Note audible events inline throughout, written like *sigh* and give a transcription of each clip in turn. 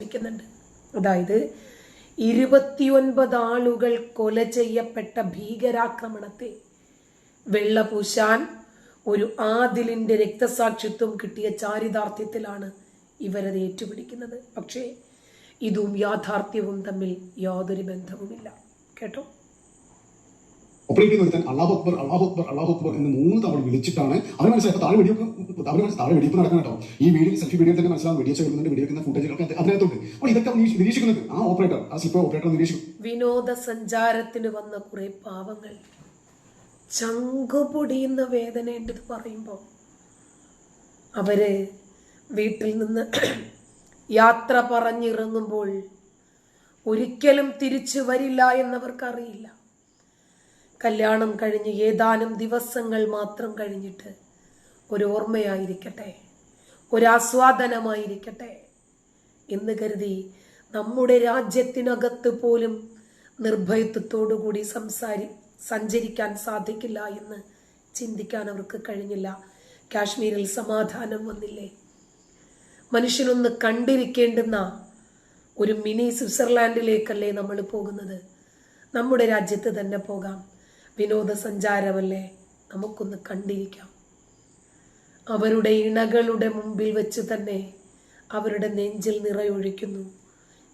ശ്രമിക്കുന്നുണ്ട് അതായത് ഇരുപത്തിയൊൻപത് ആളുകൾ കൊല ചെയ്യപ്പെട്ട ഭീകരാക്രമണത്തെ വെള്ളപൂശാൻ ഒരു ആദിലിന്റെ രക്തസാക്ഷിത്വം കിട്ടിയ ചാരിതാർത്ഥ്യത്തിലാണ് ഇവരത് ഏറ്റുപിടിക്കുന്നത്. പക്ഷേ ഇതും യാഥാർത്ഥ്യവും തമ്മിൽ യാതൊരു ബന്ധവുമില്ല. കേട്ടോ? ഓപ്പറേറ്റ് ചെയ്യുന്ന ഒരുത്തൻ അള്ളാഹു അക്ബർ അള്ളാഹു അക്ബർ അള്ളാഹു അക്ബർ എന്ന് മൂന്ന് തവണ വിളിച്ചിട്ടാണ്. അവർ മനസ്സിലായി. താഴെ വെടിവെപ്പ് അവന് മനസ്സിലായി താഴെ വെടിവെപ്പ് നടക്കണം കേട്ടോ. ഈ വീഡിയോ സെൽഫി വീഡിയോ തന്നെ മനസ്സിലാവും വെടിവെച്ച് വെടിവെക്കുന്ന ഫുട്ടേജുകളൊക്കെ ഒക്കെ അതിനകത്തുണ്ട്. അപ്പോൾ ഇതൊക്കെ നിരീക്ഷിക്കുന്നത്. ആ ഓപ്പറേറ്റർ ആ സ്ലിപ്പ് ഓപ്പറേറ്റർ നിരീക്ഷിക്കും. വിനോദസഞ്ചാരത്തിന് വന്ന കുറെ പാവങ്ങൾ. ചങ്കുപൊടിയുന്ന വേദനയുണ്ട് ഇത് പറയുമ്പോൾ അവർ വീട്ടിൽ നിന്ന് *clears throat* യാത്ര പറഞ്ഞിറങ്ങുമ്പോൾ ഒരിക്കലും തിരിച്ചു വരില്ല എന്നവർക്കറിയില്ല. കല്യാണം കഴിഞ്ഞ് ഏതാനും ദിവസങ്ങൾ മാത്രം കഴിഞ്ഞിട്ട് ഒരു ഓർമ്മയായിരിക്കട്ടെ ഒരാസ്വാദനമായിരിക്കട്ടെ എന്ന് കരുതി നമ്മുടെ രാജ്യത്തിനകത്ത് പോലും നിർഭയത്വത്തോടുകൂടി സംസാരി സഞ്ചരിക്കാൻ സാധിക്കില്ല എന്ന് ചിന്തിക്കാൻ അവർക്ക് കഴിഞ്ഞില്ല. കാശ്മീരിൽ സമാധാനം വന്നില്ലേ? മനുഷ്യനൊന്ന് കണ്ടിരിക്കേണ്ടുന്ന ഒരു മിനി സ്വിറ്റ്സർലാൻഡിലേക്കല്ലേ നമ്മൾ പോകുന്നത്? നമ്മുടെ രാജ്യത്ത് തന്നെ പോകാം. വിനോദസഞ്ചാരമല്ലേ? നമുക്കൊന്ന് കണ്ടിരിക്കാം. അവരുടെ ഇണകളുടെ മുമ്പിൽ വെച്ച് തന്നെ അവരുടെ നെഞ്ചിൽ നിറയൊഴിക്കുന്നു.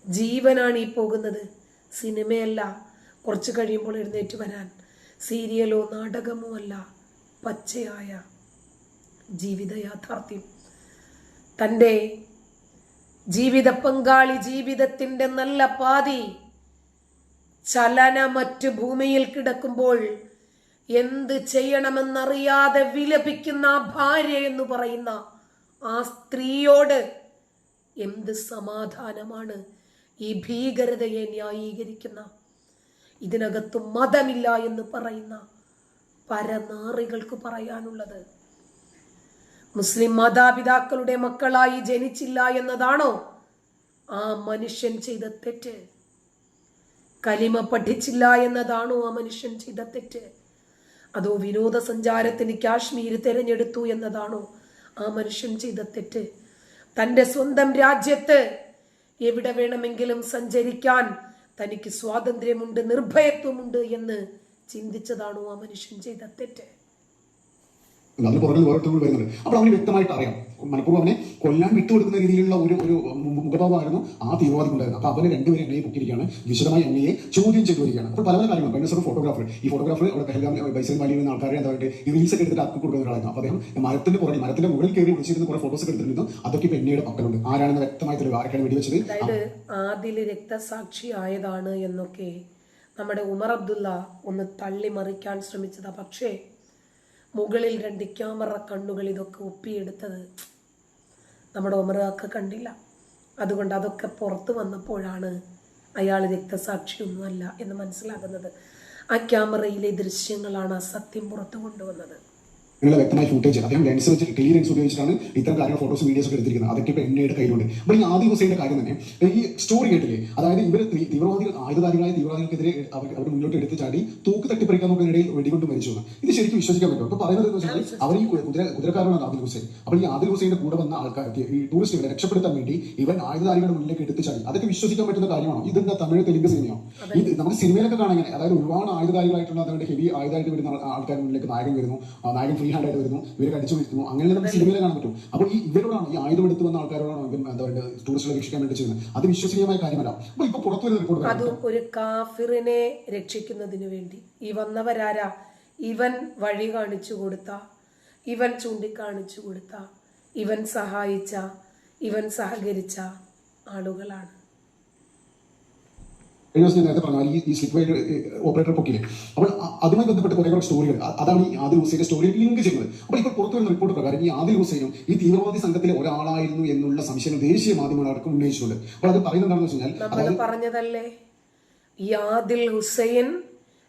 ജീവനാണ് ഈ പോകുന്നത്. സിനിമയല്ല. കുറച്ച് കഴിയുമ്പോൾ എഴുന്നേറ്റ് വരാൻ. സീരിയലോ നാടകമോ അല്ല. പച്ചയായ ജീവിത യാഥാർത്ഥ്യം തന്റെ ജീവിത പങ്കാളി ജീവിതത്തിന്റെ നല്ല പാതി ചലനമറ്റ് ഭൂമിയിൽ കിടക്കുമ്പോൾ എന്ത് ചെയ്യണമെന്നറിയാതെ വിലപിക്കുന്ന ആ ഭാര്യ എന്ന് പറയുന്ന ആ സ്ത്രീയോട് എന്ത് സമാധാനമാണ് ഈ ഭീകരതയെ ന്യായീകരിക്കുന്ന? ഇതിനകത്ത് മതമില്ല എന്ന് പറയുന്ന പരനാറികൾക്ക് പറയാനുള്ളത്. മുസ്ലിം മാതാപിതാക്കളുടെ മക്കളായി ജനിച്ചില്ല എന്നതാണോ ആ മനുഷ്യൻ ചെയ്ത തെറ്റ്? കലിമ പഠിച്ചില്ല എന്നതാണോ ആ മനുഷ്യൻ ചെയ്ത തെറ്റ്? അതോ വിനോദസഞ്ചാരത്തിന് കാശ്മീർ തിരഞ്ഞെടുത്തു എന്നതാണോ ആ മനുഷ്യൻ ചെയ്ത തെറ്റ്? തന്റെ സ്വന്തം രാജ്യത്ത് എവിടെ വേണമെങ്കിലും സഞ്ചരിക്കാൻ തനിക്ക് സ്വാതന്ത്ര്യമുണ്ട് നിർഭയത്വമുണ്ട് എന്ന് ചിന്തിച്ചതാണോ ആ മനുഷ്യൻ ചെയ്ത തെറ്റ്? അതിന് പുറകിൽ ഓരോരുത്തരും വരുന്നുണ്ട്. അപ്പോൾ അവന് വ്യക്തമായിട്ട് അറിയാം. മനഃപൂർവം അവനെ കൊല്ലാൻ വിട്ടുകൊടുക്കുന്ന രീതിയിലുള്ള ഒരു ഒരു മുഖഭാവമായിരുന്നു ആ തീവ്രവാദിക്ക് ഉണ്ടായിരുന്നു അപ്പോൾ അവന് രണ്ടുപേരും എണ്ണയെ പൊക്കിയിരിക്കുകയാണ് വിശദമായി എണ്ണയെ ചോദ്യം ചെയ്തു വരികയാണ്. അപ്പോൾ പല പല കാര്യങ്ങൾ. ഭയങ്കര ഫോട്ടോഗ്രാഫർ ഈ ഫോട്ടോഗ്രാഫർ അവിടെ പെഹൽഗാം ബൈസൻ വാലിയിൽ നിന്ന് ആൾക്കാരെ എന്താ ഈ റീൽസ് ഒക്കെ എടുത്തിട്ട് ആക്കി കൊടുക്കുന്ന ഒരാളായിരുന്നു. അപ്പോൾ അദ്ദേഹം മരത്തിന്റെ പുറകിൽ മരത്തിന്റെ മുകളിൽ കയറി വിളിച്ചിരുന്ന കുറെ ഫോട്ടോസ് എടുത്തിരുന്നു. അതൊക്കെ ഇപ്പോൾ പക്കലുണ്ട്. ആരാണെന്ന് വ്യക്തമായി തെളിവ് ആരൊക്കെയാണ് വെടിവെച്ചത്? ആദിൽ രക്തസാക്ഷി ആയതാണ് എന്നൊക്കെ നമ്മുടെ ഉമർ അബ്ദുള്ള ഒന്ന് തള്ളി മറിക്കാൻ ശ്രമിച്ചതാ. പക്ഷേ മുകളിൽ രണ്ട് ക്യാമറ കണ്ണുകൾ ഇതൊക്കെ ഒപ്പിയെടുത്തത് നമ്മുടെ ഉമറാക്ക കണ്ടില്ല. അതുകൊണ്ട് അതൊക്കെ പുറത്ത് വന്നപ്പോഴാണ് അയാൾ രക്തസാക്ഷിയൊന്നുമല്ല എന്ന് മനസ്സിലാകുന്നത്. ആ ക്യാമറയിലെ ദൃശ്യങ്ങളാണ് ആ സത്യം പുറത്തു കൊണ്ടുവന്നത്. എന്നുള്ള വ്യക്തമായ ഫുട്ടേജ് അദ്ദേഹം ലെൻസ് വെച്ച് ക്ലിയറൻസ് ഉപയോഗിച്ചിട്ടാണ് ഇത്തരം കാര്യങ്ങൾ ഫോട്ടോസ് വീഡിയോസ് ഒക്കെ എടുത്തിരിക്കുന്നത്. അതൊക്കെ ഇപ്പോൾ എണ്ണയുടെ കയ്യിലുണ്ട്. അപ്പോൾ ഈ ആദി ഹുസൈന്റെ കാര്യം തന്നെ ഈ സ്റ്റോറി കേട്ടില്ലേ? അതായത് ഇവർ തീവ്രവാദികൾ ആയുധധാരികളായ തീവ്രവാദികൾക്കെതിരെ അവർ അവർ മുന്നോട്ട് എടുത്ത് ചാടി തൂക്ക് തട്ടിപ്പറിക്കാൻ നോക്കുന്നതിനിടയിൽ വെടികൊണ്ട് മരിച്ചു. ഇത് ശരിക്കും വിശ്വസിക്കാൻ പറ്റും അപ്പോൾ പറയുന്നത് എന്ന് വെച്ചാൽ അവർ ഈ കുതിര കുതിരക്കാരനാണ് ആദിൽ ഹുസൈൻ. അപ്പോൾ ഈ ആദിൽ ഹുസൈന്റെ കൂടെ വന്ന ആൾക്കാർ ഈ ടൂറിസ്റ്റുകളെ രക്ഷപ്പെടുത്താൻ വേണ്ടി ഇവൻ ആയുധധാരികളുടെ മുന്നിലേക്ക് എടുത്ത് ചാടി. അതൊക്കെ വിശ്വസിക്കാൻ പറ്റുന്ന കാര്യമാണോ? ഇതെന്താ തമിഴ് തെലുങ്ക് സിനിമയോ? ഇത് നമ്മുടെ സിനിമയിലൊക്കെ കാണാൻ അതായത് ഒരുപാട് ആയുധധാരികളായിട്ടുള്ള അതുകൊണ്ട് ഹെവി ആയുധമായിട്ട് വരുന്ന ആൾ- ആൾക്കാരുടെ മുന്നിലേക്ക് നായകൻ വരുന്നു. നായകൻ ഫ്രീ ഹാൻഡ് ആയിട്ട് വരുന്നു ഇവരെ കടിച്ചു വിളിക്കുന്നു അങ്ങനെ നമുക്ക് സിനിമയിൽ കാണാൻ പറ്റും. അപ്പോൾ ഈ ഇവരോടാണ് ഈ ആയുധം എടുത്തു വന്ന ആൾക്കാരോടാണ് ഇവൻ എന്താ പറയുക ടൂറിസ്റ്റുകളെ രക്ഷിക്കാൻ വേണ്ടി ചെയ്യുന്നത്? അത് വിശ്വസനീയമായ കാര്യമല്ല. അപ്പോൾ ഇപ്പോൾ പുറത്തു വരുന്ന റിപ്പോർട്ട് അതും ഒരു കാഫിറിനെ രക്ഷിക്കുന്നതിന് വേണ്ടി. ഈ വന്നവരാരാ? ഇവൻ വഴി കാണിച്ചു കൊടുത്ത ഇവൻ ചൂണ്ടിക്കാണിച്ചു കൊടുത്ത ഇവൻ സഹായിച്ച ഇവൻ സഹകരിച്ച ആളുകളാണ്. ദിവസം ഞാൻ നേരത്തെ പറഞ്ഞാൽ ഈ ഈ സ്ലിപ്പ് ഓപ്പറേറ്റർ പൊക്കിലെ അപ്പോൾ അതുമായി ബന്ധപ്പെട്ട് കുറേ കുറേ സ്റ്റോറികൾ അതാണ് ഈ ആദിൽ ഹുസൈന്റെ സ്റ്റോറി ലിങ്ക് ചെയ്യുന്നത്. അപ്പോൾ ഇപ്പോൾ പുറത്തു വരുന്ന റിപ്പോർട്ട് പ്രകാരം ഈ ആദിൽ ഹുസൈനും ഈ തീവ്രവാദി സംഘത്തിലെ ഒരാളായിരുന്നു എന്നുള്ള സംശയം ദേശീയ മാധ്യമങ്ങൾ അടക്കം ഉന്നയിച്ചിട്ടുണ്ട്. അപ്പോൾ അത് പറയുന്നത് എന്താണെന്ന് വെച്ചാൽ പറഞ്ഞതല്ലേ? ഈ ആദിൽ ഹുസൈൻ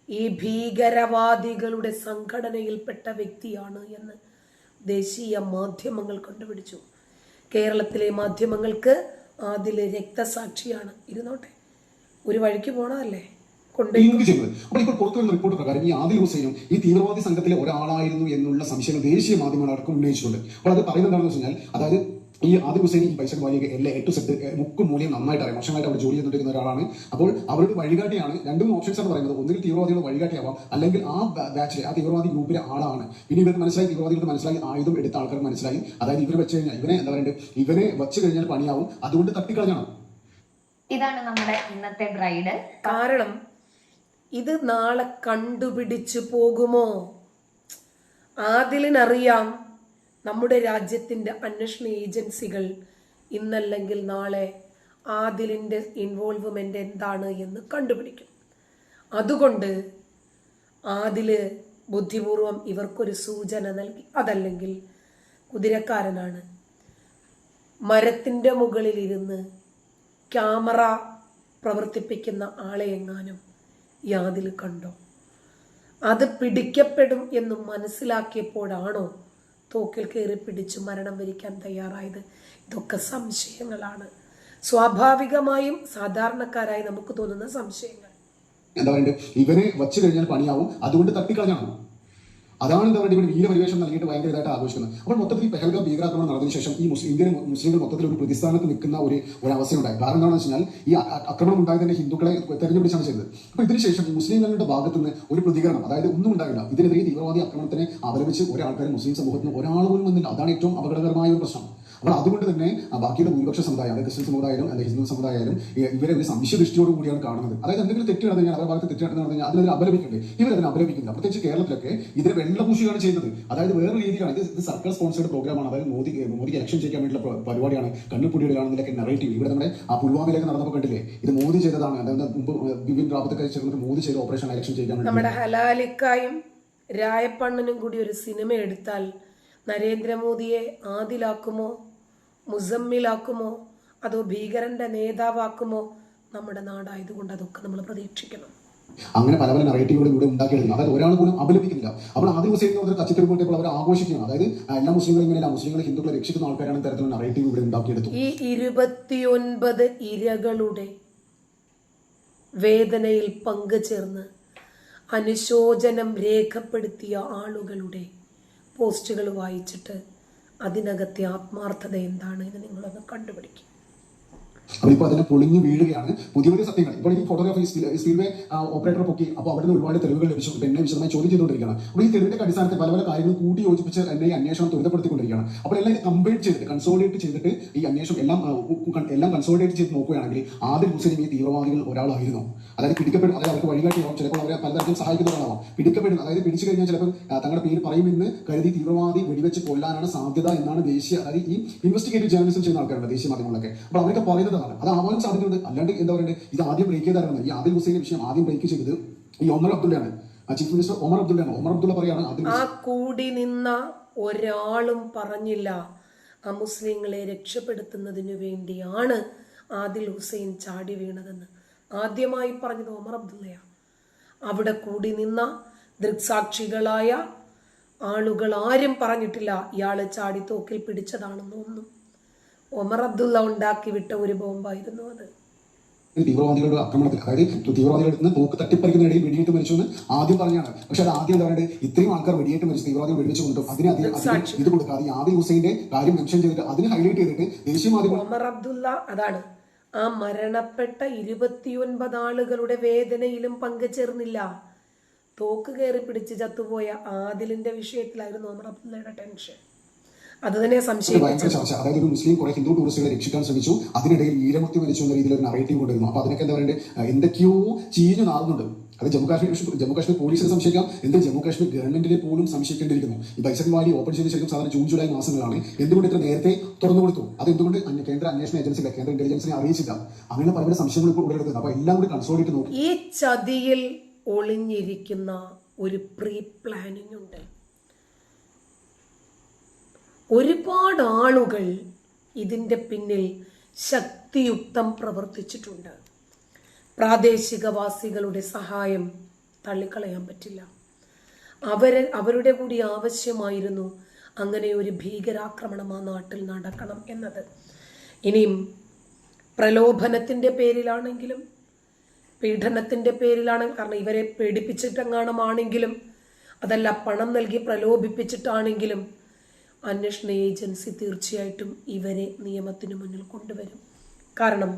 ഈ ഭീകരവാദികളുടെ സംഘടനയിൽപ്പെട്ട വ്യക്തിയാണ് എന്ന് ദേശീയ മാധ്യമങ്ങൾ കണ്ടുപിടിച്ചു. കേരളത്തിലെ മാധ്യമങ്ങൾക്ക് ആദിലെ രക്തസാക്ഷിയാണ്. ഇരുന്നോട്ടെ. ഒരു വഴിക്ക് പോണതല്ലേ? ലിങ്ക് അപ്പോൾ ഇപ്പോൾ പുറത്തു വരുന്ന റിപ്പോർട്ട് പ്രകാരം ഈ ആദിൽ ഹുസൈനും ഈ തീവ്രവാദി സംഘത്തിലെ ഒരാളായിരുന്നു എന്നുള്ള സംശയം ദേശീയ മാധ്യമങ്ങൾ അടക്കം ഉന്നയിച്ചിട്ടുണ്ട്. അപ്പോൾ അത് പറയുന്നത് എന്താണെന്ന് വെച്ച് കഴിഞ്ഞാൽ അതായത് ഈ ആദ്യ ഹുസൈൻ ഈ പൈസ വാലിയൊക്കെ എല്ലാ എട്ട് സെറ്റ് മുക്കും മൂല്യം നന്നായിട്ട് അറിയാം. വർഷങ്ങളായിട്ട് അവിടെ ജോലി ചെയ്തുകൊണ്ടിരിക്കുന്ന ഒരാളാണ്. അപ്പോൾ അവരുടെ വഴികാട്ടിയാണ് രണ്ടും ഓപ്ഷൻസ് ആണ് പറയുന്നത്. ഒന്നുകിൽ തീവ്രവാദികളുടെ വഴികാട്ടിയാവാം. അല്ലെങ്കിൽ ആ ബാച്ചിലെ ആ തീവ്രവാദി ഗ്രൂപ്പിലെ ആളാണ്. ഇനി ഇവർക്ക് മനസ്സിലായി തീവ്രവാദികൾക്ക് മനസ്സിലായി ആയുധം എടുത്ത ആൾക്കാർ മനസ്സിലായി. അതായത് ഇവരെ വെച്ച് കഴിഞ്ഞാൽ ഇവനെ എന്താ പറയുക ഇവനെ വെച്ച് കഴിഞ്ഞാൽ പണിയാവും. അതുകൊണ്ട് തട്ടിക്കളഞ്ഞാണ്? ഇതാണ് നമ്മുടെ ഇന്നത്തെ ബ്രൈഡ്. കാരണം ഇത് നാളെ കണ്ടുപിടിച്ചു പോകുമോ? ആദിലിനറിയാം നമ്മുടെ രാജ്യത്തിന്റെ അന്വേഷണ ഏജൻസികൾ ഇന്നല്ലെങ്കിൽ നാളെ ആദിലിന്റെ ഇൻവോൾവ്മെന്റ് എന്താണ് എന്ന് കണ്ടുപിടിക്കും. അതുകൊണ്ട് ആദിൽ ബുദ്ധിപൂർവം ഇവർക്കൊരു സൂചന നൽകി. അതല്ലെങ്കിൽ കുതിരക്കാരനാണ് മരത്തിന്റെ മുകളിലിരുന്ന് ക്യാമറ പ്രവർത്തിപ്പിക്കുന്ന ആളെ എങ്ങാനും യാതിൽ കണ്ടോ? അത് പിടിക്കപ്പെടും എന്ന് മനസ്സിലാക്കിയപ്പോഴാണോ തോക്കിൽ കയറി പിടിച്ച് മരണം വരിക്കാൻ തയ്യാറായത്? ഇതൊക്കെ സംശയങ്ങളാണ്. സ്വാഭാവികമായും സാധാരണക്കാരായി നമുക്ക് തോന്നുന്ന സംശയങ്ങൾ. എന്താ പറയുക ഇവരെ വച്ചു കഴിഞ്ഞാൽ പണിയാവും. അതുകൊണ്ട് തട്ടിക്കളഞ്ഞാണ് അതാണ് എന്താ പറയുക വീരപരിവേഷം നൽകിയിട്ട് ഭയങ്കര ഇതായിട്ട് ആഘോഷിക്കുന്നത്. അപ്പോൾ മൊത്തത്തിൽ പെഹൽഗാം ഭീകരാക്രമണം നടന്നതിന് ശേഷം ഈ മുസ്ലിം ഇന്ത്യൻ മുസ്ലിങ്ങൾ മൊത്തത്തിൽ ഒരു പ്രതിസ്ഥാനത്ത് നിൽക്കുന്ന ഒരു ഒരു അവസ്ഥയുണ്ടായി കാരണം എന്താണെന്ന് വെച്ചാൽ ഈ ആക്രമണം ഉണ്ടായത് ആക്രമണം ഉണ്ടായതിന്റെ ഹിന്ദുക്കളെ തെരഞ്ഞെടുപ്പിച്ചാണ് ചെയ്തത്. അപ്പോൾ ഇതിനുശേഷം മുസ്ലിങ്ങളുടെ ഭാഗത്ത് നിന്ന് ഒരു പ്രതികരണം അതായത് ഒന്നും ഉണ്ടായില്ല. ഇതിനെതിരെ തീവ്രവാദി ആക്രമണത്തിനെ അവലംബിച്ച് ഒരാൾക്കാരും മുസ്ലിം സമൂഹത്തിന് ഒരാൾ പോലും വന്നില്ല. അതാണ് ഏറ്റവും അപകടകരമായ ഒരു പ്രശ്നം. അപ്പോൾ അതുകൊണ്ട് തന്നെ ബാക്കിയുള്ള ഭൂരിപക്ഷ സമുദായം അതായത് ക്രിസ്ത്യൻ സമുദായാലും അല്ലെങ്കിൽ ഹിന്ദു സമുദായാലും ഇവരെ ഒരു സംശയദൃഷ്ടിയോട് കൂടിയാണ് കാണുന്നത്. അതായത് എന്തെങ്കിലും തെറ്റ് നടന്നു കഴിഞ്ഞാൽ അവരുടെ ഭാഗത്ത് തെറ്റ് നടന്നു കഴിഞ്ഞാൽ അതിനെ അപലപിക്കണ്ടേ? ഇവരതിനെ അപലപിക്കുന്നില്ല. പ്രത്യേകിച്ച് കേരളത്തിലൊക്കെ ഇതിനെ വെള്ളപൂശിയാണ് ചെയ്യുന്നത്. അതായത് വേറെ രീതിയിലാണ് ഇത് ഇത് സർക്കാർ സ്പോൺസേഡ് പ്രോഗ്രാമാണ്. അതായത് മോദി മോദിക്ക് ഇലക്ഷൻ ചെയ്യാൻ വേണ്ടിയുള്ള പ- പരിപാടിയാണ്. കണ്ണുപൊടിയിലാണെന്നൊക്കെ നെറേറ്റീവ് ഇവിടെ നമ്മുടെ ആ പുൽവാമയിലൊക്കെ നടന്നപ്പോൾ കണ്ടില്ലേ? ഇത് മോദി ചെയ്തതാണ്. അതായത് മുമ്പ് ബിപിൻ റാവത്തൊക്കെ ചേർന്നിട്ട് മോദി ചെയ്ത ഓപ്പറേഷൻ ഇലക്ഷൻ ചെയ്യാൻ രായപ്പണ്ണനും കൂടി ഒരു സിനിമ എടുത്താൽ നരേന്ദ്രമോദിയെ ആദിലാക്കുമോ? മുസമ്മിലാക്കുമോ? അതോ ഭീകരന്റെ നേതാവാക്കുമോ? നമ്മുടെ നാടായതുകൊണ്ട് അതൊക്കെ നമ്മൾ പ്രതീക്ഷിക്കണം. അങ്ങനെ പല പല നറേറ്റീവുകളിലൂടെ ഇവിടെ ഉണ്ടാക്കിയെടുക്കുന്നു അതായത് ഒരാൾ പോലും അപലപിക്കുന്നില്ല അപ്പോൾ ആദ്യ എന്ന് പറഞ്ഞ കച്ചിത്തരം പോയപ്പോൾ അവർ ആഘോഷിക്കുന്നു അതായത് എല്ലാ മുസ്ലിങ്ങളും ഇങ്ങനെ മുസ്ലിങ്ങൾ ഹിന്ദുക്കളെ രക്ഷിക്കുന്ന ആൾക്കാരാണ് തരത്തിലുള്ള നറേറ്റീവ് ഇവിടെ ഉണ്ടാക്കിയെടുത്തു ഈ ഇരുപത്തിയൊൻപത് ഇരകളുടെ വേദനയിൽ പങ്കുചേർന്ന് അനുശോചനം രേഖപ്പെടുത്തിയ ആളുകളുടെ പോസ്റ്റുകൾ വായിച്ചിട്ട് അതിനകത്തെ ആത്മാർത്ഥത എന്താണ് എന്ന് നിങ്ങളൊന്ന് കണ്ടുപിടിക്കും. അവരിപ്പോൾ അതിനെ പൊളിഞ്ഞു വീഴുകയാണ്. പുതിയ പുതിയ സത്യങ്ങൾ. ഇപ്പോൾ ഈ ഫോട്ടോഗ്രാഫി സ്പീഡ്വേ ഓപ്പറേറ്റർ പൊക്കി അപ്പോൾ അവിടെ നിന്ന് ഒരുപാട് തെളിവുകൾ ലഭിച്ചു. ഇപ്പൊ എന്നെ വിശദമായി ചോദ്യം ചെയ്തുകൊണ്ടിരിക്കുകയാണ്. അപ്പോൾ ഈ തെളിവിന്റെ അടിസ്ഥാനത്തിൽ പല പല കാര്യങ്ങൾ കൂട്ടി യോജിപ്പിച്ച് എന്നെ ഈ അന്വേഷണം ത്വരിതപ്പെടുത്തിക്കൊണ്ടിരിക്കുകയാണ്. അപ്പോൾ എല്ലാം കമ്പൈൻ ചെയ്തിട്ട് കൺസോളിഡേറ്റ് ചെയ്തിട്ട് ഈ അന്വേഷണം എല്ലാം എല്ലാം കൺസോളിഡേറ്റ് ചെയ്ത് നോക്കുകയാണെങ്കിൽ ആദ്യം മുസ്ലിം ഈ തീവ്രവാദികൾ ഒരാളായിരുന്നു. അതായത് പിടിക്കപ്പെടും അതായത് അവർക്ക് വഴികാട്ടിയാവും ചിലപ്പോൾ അവരെ പലതരത്തിൽ സഹായിക്കുന്നവരാവാം. പിടിക്കപ്പെടും അതായത് പിടിച്ചു കഴിഞ്ഞാൽ ചിലപ്പോൾ തങ്ങളുടെ പേര് പറയുമെന്ന് കരുതി തീവ്രവാദി വെടിവെച്ച് കൊല്ലാനാണ് സാധ്യത എന്നാണ് ദേശീയ അതായത് ഈ ഇൻവെസ്റ്റിഗേറ്റീവ് ജേർണലിസം ചെയ്യുന്ന ആൾക്കാരുണ്ട് ദേശീയ മാധ്യമങ്ങളൊക്കെ അപ്പോൾ അവരൊക്കെ പറയുന്നതാണ് അത് ആവാനും സാധ്യതയുണ്ട് അല്ലാണ്ട് എന്താ പറയുക ഇത് ആദ്യം ബ്രേക്ക് ചെയ്തായിരുന്നു. ഈ ആദിൽ ഹുസൈൻ വിഷയം ആദ്യം ബ്രേക്ക് ചെയ്തത് ഈ ഒമർ അബ്ദുള്ളയാണ്. ചീഫ് മിനിസ്റ്റർ ഒമർ അബ്ദുള്ളയാണ്. ഒമർ അബ്ദുള്ള പറയാണ് ആ കൂടി നിന്ന ഒരാളും പറഞ്ഞില്ല. ആ മുസ്ലിങ്ങളെ രക്ഷപ്പെടുത്തുന്നതിനു വേണ്ടിയാണ് ആദിൽ ഹുസൈൻ ചാടി വീണതെന്ന്. ആദ്യമായി പറഞ്ഞത് ഒമർ അബ്ദുള്ളയാണ് അവിടെ കൂടി നിന്ന ദൃക്സാക്ഷികളായ ആളുകൾ ആരും പറഞ്ഞിട്ടില്ല. ഇയാൾ ചാടി തോക്കിൽ പിടിച്ചതാണെന്നൊന്നും. ഒമർ അബ്ദുള്ള ഉണ്ടാക്കി വിട്ട ഒരു ബോംബായിരുന്നു അത്. തീവ്രവാദികളുടെ ആക്രമണത്തിൽ അതായത് തീവ്രവാദികളുടെ നിന്ന് തോക്ക് തട്ടിപ്പറിക്കുന്നതിനിടയിൽ വെടിയേറ്റ് മരിച്ചു എന്ന് ആദ്യം പറഞ്ഞാണ്. പക്ഷെ അത് ആദ്യം എന്താ പറയുക ഇത്രയും ആൾക്കാർ വെടിയേറ്റ് മരിച്ചു തീവ്രവാദികൾ വെടിവെച്ച് കൊണ്ടും അതിന് അധികം ഇത് കൊടുക്കാതെ ആദിൽ ഹുസൈന്റെ കാര്യം മെൻഷൻ ചെയ്തിട്ട് അതിന് ഹൈലൈറ്റ് ചെയ്തിട്ട് ദേശീയ മാധ്യമം അബ്ദുള്ള അതാണ്. ആ മരണപ്പെട്ട ഇരുപത്തിയൊൻപത് ആളുകളുടെ വേദനയിലും പങ്കുചേർന്നില്ല. തോക്ക് കയറി പിടിച്ച് ചത്തുപോയ ആദിലിന്റെ വിഷയത്തിലായിരുന്നു ഒമർ അബ്ദുള്ളയുടെ ടെൻഷൻ അത് തന്നെ സംശയം ഭയങ്കര ചർച്ച അതായത് ഒരു മുസ്ലിം കുറെ ഹിന്ദു ടൂറിസ്റ്റുകളെ രക്ഷിക്കാൻ ശ്രമിച്ചു. അതിനിടയിൽ വീരമൃത്യു മരിച്ചു എന്ന രീതിയിൽ ഒരു നറേറ്റീവ് കൊണ്ടുവരുന്നു. അപ്പൊ അതിനൊക്കെ എന്താ പറയുക എന്തൊക്കെയോ ചീഞ്ഞു നാളുന്നുണ്ട് അത് ജമ്മു കാശ്മീർ ജമ്മു കാശ്മീർ പോലീസിനെ സംശയിക്കാം. എന്ത് ജമ്മു കാശ്മീർ ഗവൺമെന്റിനെ പോലും സംശയിക്കേണ്ടിയിരിക്കുന്നു. ഈ ബൈസൺ വാലി ഓപ്പൺ ചെയ്ത ശേഷം സാധാരണ ജൂൺ ജൂലൈ മാസങ്ങളാണ് എന്തുകൊണ്ട് ഇത്ര നേരത്തെ തുറന്നു കൊടുത്തു? അത് എന്തുകൊണ്ട് കേന്ദ്ര അന്വേഷണ ഏജൻസികളെ കേന്ദ്ര ഇന്റലിജൻസിനെ അറിയിച്ചില്ല? അങ്ങനെ പല പല സംശയങ്ങൾ ഇപ്പോൾ ഉടലെടുക്കുന്നത് അപ്പൊ എല്ലാം കൂടി കൺസോളിട്ട് നോക്കി. ഈ ചതിയിൽ ഒളിഞ്ഞിരിക്കുന്ന ഒരു പ്രീ പ്ലാനിംഗ് ഉണ്ട്. ഒരുപാട് ആളുകൾ ഇതിന്റെ പിന്നിൽ ശക്തിയുക്തം പ്രവർത്തിച്ചിട്ടുണ്ട്. പ്രാദേശികവാസികളുടെ സഹായം തള്ളിക്കളയാൻ പറ്റില്ല. അവരെ അവരുടെ കൂടി ആവശ്യമായിരുന്നു അങ്ങനെ ഒരു ഭീകരാക്രമണം ആ നാട്ടിൽ നടക്കണം എന്നത്. ഇനിയും പ്രലോഭനത്തിന്റെ പേരിലാണെങ്കിലും പീഡനത്തിന്റെ പേരിലാണ് കാരണം ഇവരെ പേടിപ്പിച്ചിട്ടെങ്ങാണമാണെങ്കിലും അതല്ല പണം നൽകി പ്രലോഭിപ്പിച്ചിട്ടാണെങ്കിലും അന്വേഷണ ഏജൻസി തീർച്ചയായിട്ടും ഇവരെ നിയമത്തിന് മുന്നിൽ കൊണ്ടുവരും. കാരണം